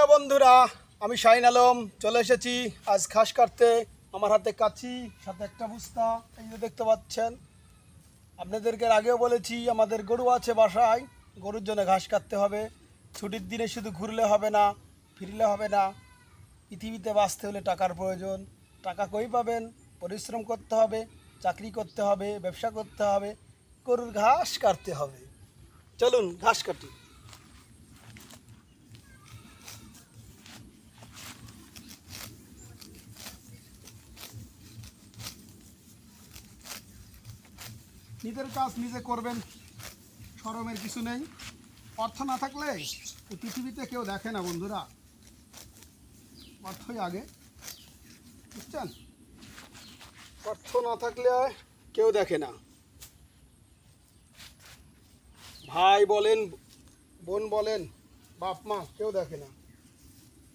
Hello বন্ধুরা, আমি শাহিন আলম, চলে এসেছি। আজ ঘাস কাটতে, আমার হাতে কাছি সাথে একটা বুস্তা, এই যে দেখতে পাচ্ছেন। আপনাদেরকে আগেও বলেছি, আমাদের গরু আছে বাসায়, গরুর জন্য ঘাস কাটতে হবে। ছুটির দিনে শুধু ঘুরলে হবে না, ফিরলে হবে না। পৃথিবীতে বাঁচতে হলে টাকার প্রয়োজন। টাকা কই পাবেন? পরিশ্রম করতে হবে, চাকরি করতে হবে, ব্যবসা করতে হবে, গরুর ঘাস কাটতে হবে। চলুন, ঘাস কাটি। নিজের কাজ নিজে করবেন, সরমের কিছু নেই। অর্থ না থাকলে পৃথিবীতে কেউ দেখে না, বন্ধুরা। অর্থই আগে, বুঝছেন? অর্থ না থাকলে কেউ দেখে না। ভাই বলেন, বোন বলেন, বাপ মা কেউ দেখে না।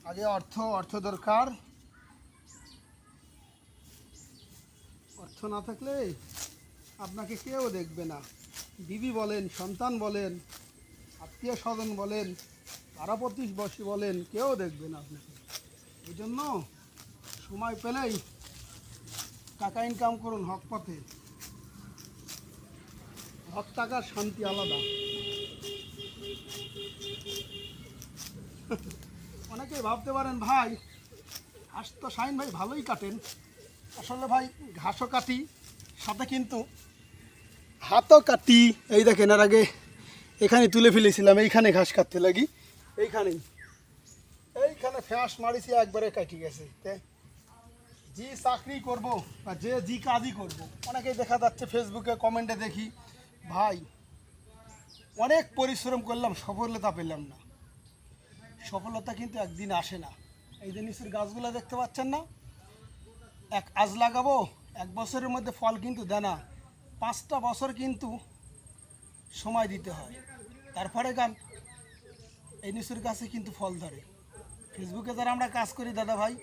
আগে অর্থ অর্থ দরকার। অর্থ না থাকলে আপনাকে কেউ দেখবে না। দিদি বলেন, সন্তান বলেন, আত্মীয় স্বজন বলেন পাড়া প্রতিবেশী বলেন, কেউ দেখবে না আপনাকে। এই জন্য সময় পেলেই টাকা ইনকাম করুন হক পথে। হক টাকার শান্তি আলাদা। অনেকেই ভাবতে পারেন, ভাই, ঘাস তো শাইন ভাই ভালোই কাটেন। আসলে ভাই, ঘাসও কাটি সাথে কিন্তু হাতও কাটি। এই দেখেন এর আগে এখানে তুলে ফেলেছিলাম, এইখানে ঘাস কাটতে লাগি। এইখানেই এইখানে ফ্যাঁস মারিছি, একবারে কাটি গেছে। যে চাকরি করব বা যে যে কাজই করব অনেকেই দেখা যাচ্ছে ফেসবুকে কমেন্টে দেখি, ভাই, অনেক পরিশ্রম করলাম, সফলতা পেলাম না। সফলতা কিন্তু একদিন আসে না। এই যে নিচের গাছগুলো দেখতে পাচ্ছেন না? এক আজ লাগাবো এক বছরের মধ্যে ফল কিন্তু দেয় না। পাঁচটা বছর কিন্তু সময় দিতে হয়। তারপরে গান, এই নিচুর গাছে কিন্তু ফল ধরে। ফেসবুকে যারা আমরা কাজ করি, দাদা ভাই,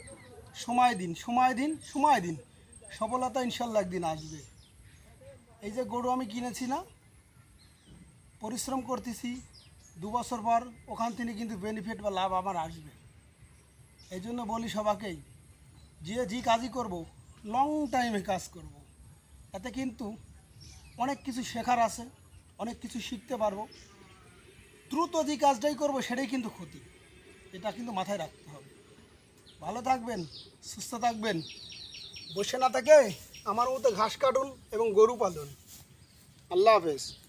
সময় দিন সময় দিন সময় দিন। সফলতা ইনশাল্লাহ একদিন আসবে। এই যে গরু আমি কিনেছি না পরিশ্রম করতেছি, দু বছর পর ওখান থেকে কিন্তু বেনিফিট বা লাভ আমার আসবে। এই জন্য বলি সবাকেই, যে যে কাজই করব লং টাইমে কাজ করব। এতে কিন্তু অনেক কিছু শেখার আছে, অনেক কিছু শিখতে পারব। দ্রুত যে কাজটাই করব সেটাই কিন্তু ক্ষতি। এটা কিন্তু মাথায় রাখতে হবে। ভালো থাকবেন, সুস্থ থাকবেন। বসে না থাকে আমার মতো ঘাস কাটুন এবং গরু পালন। আল্লাহ হাফেজ।